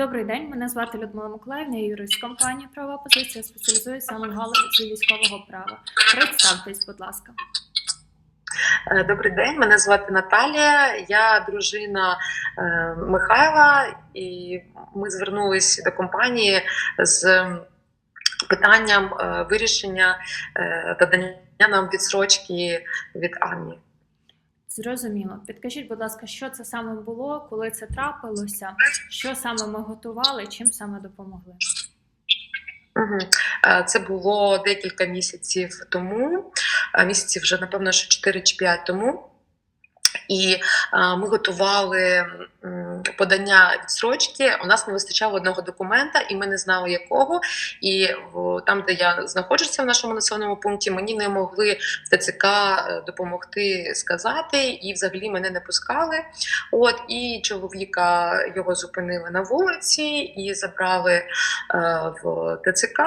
Добрий день, мене звати Людмила Миколаївна, я юрист компанії Права позиція спеціалізуюся саме в галузі військового права. Представтесь, будь ласка. Е, Добрий день, мене звати Наталія. Я дружина е, Михайла, і ми звернулись до компанії з питанням е, вирішення е, та дання нам відсрочки від армії. Зрозуміло. Підкажіть, будь ласка, що це саме було, коли це трапилося, що саме ми готували, чим саме допомогли? Е, Це було декілька місяців тому, е, місяців вже, напевно, що 4 чи 5 тому. І е, ми готували подання відсрочки. У нас не вистачало одного документа, і ми не знали якого. І там, де я знаходжуся в нашому населеному пункті, мені не могли в ТЦК е, допомогти сказати, і взагалі мене не пускали. От і чоловіка його зупинили на вулиці і забрали е, в ТЦК.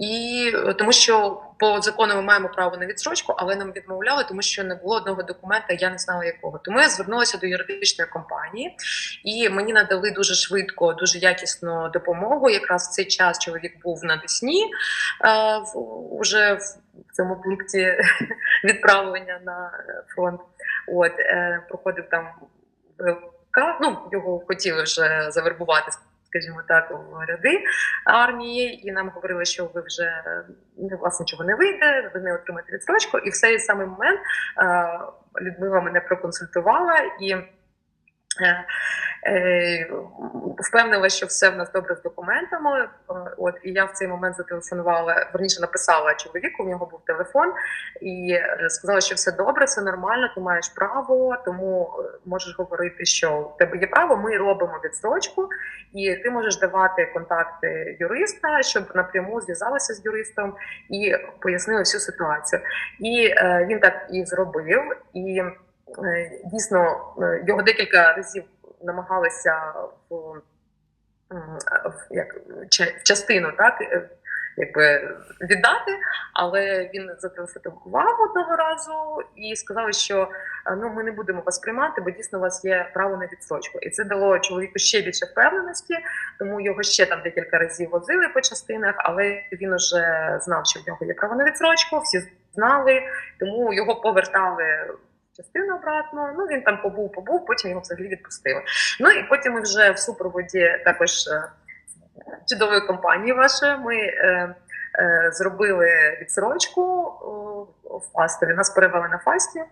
І тому що по закону ми маємо право на відсрочку, але нам відмовляли, тому що не було одного документа, я не знала якого. Тому я звернулася до юридичної компанії, і мені надали дуже швидко, дуже якісну допомогу. Якраз в цей час чоловік був на Десні е, в, цьому пункті відправлення на фронт. От е, проходив там ВЛК, ну його хотіли вже завербувати. Скажімо так, в ряди армії, і нам говорили, що ви вже у вас нічого не вийде, ви не отримаєте відстрочку. І в цей самий момент е, Людмила мене проконсультувала і е, впевнила, що все в нас добре з документами. Е, От і я в цей момент зателефонувала, верніше написала чоловіку. В нього був телефон, і е, сказала, що все добре, все нормально, ти маєш право, тому е, можеш говорити, що в тебе є право. Ми робимо відстрочку, і ти можеш давати контакти юриста, щоб напряму зв'язалася з юристом і пояснили всю ситуацію. І е, він так і зробив. І е, дійсно е, його декілька разів намагалися в, в, як, в частину, так. е, Якби віддати, але він зателефонував одного разу і сказали, що ну ми не будемо вас приймати, бо дійсно у вас є право на відсрочку. І це дало чоловіку ще більше впевненості, тому його ще там декілька разів возили по частинах, але він уже знав, що в нього є право на відсрочку, всі знали, тому його повертали частину обратно. Ну він там побув, побув, потім його взагалі відпустили. Ну і потім ми вже в супроводі також е, чудової компанії вашої. Ми е, е, зробили відсрочку в Фастові. Нас перевели на Фасті,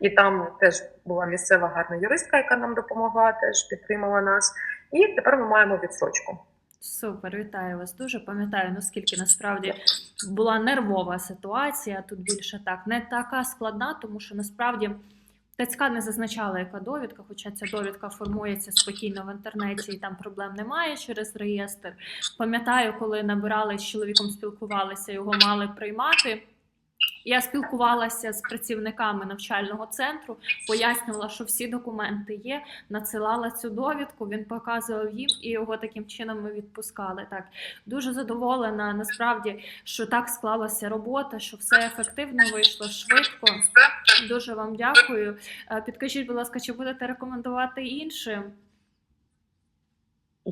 і там теж була місцева гарна юристка, яка нам допомогла, теж підтримала нас. І тепер ми маємо відсрочку. Супер, вітаю вас. Дуже пам'ятаю, наскільки насправді була нервова ситуація. Тут більше так не така складна, тому що насправді. ТЦК не зазначала, яка довідка, хоча ця довідка формується спокійно в інтернеті, і там проблем немає через реєстр. Пам'ятаю, коли набирали з чоловіком, спілкувалися, його мали приймати. Я спілкувалася з працівниками навчального центру, пояснювала, що всі документи є, надсилала цю довідку, він показував їм, і його таким чином ми відпускали. Так дуже задоволена насправді, що так склалася робота, що все ефективно вийшло швидко. Дуже вам дякую. Е, Підкажіть, будь ласка, чи будете рекомендувати іншим?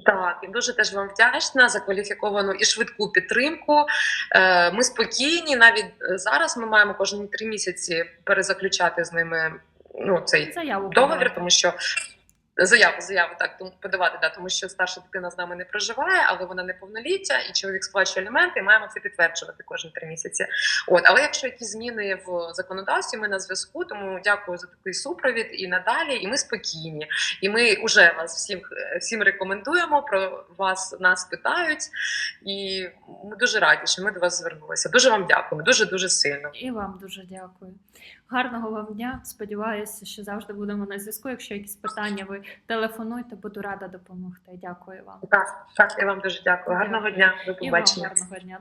Так, і дуже теж вам вдячна за кваліфіковану і швидку підтримку. Е, Ми спокійні. Навіть е, зараз ми маємо кожні три місяці перезаключати з ними ну, цей Заяву договір, тому що заяву, заяву так тому подавати, да, тому що старша дитина з нами не проживає, але вона неповноліття, і чоловік сплачує аліменти, і маємо це підтверджувати кожні три місяці. От, але якщо якісь зміни в законодавстві, ми на зв'язку, тому дякую за такий супровід і надалі. І ми спокійні. І ми вже вас всім всім рекомендуємо. Про вас нас питають, і ми дуже раді, що ми до вас звернулися. Дуже вам дякуємо, дуже дуже сильно. І вам дуже дякую. Гарного вам дня. Сподіваюся, що завжди будемо на зв'язку. Якщо якісь питання, ви телефонуйте, буду рада допомогти. Дякую вам. Так, так, я вам дуже дякую. Гарного Дякую. дня. До І вам побачення. гарного дня.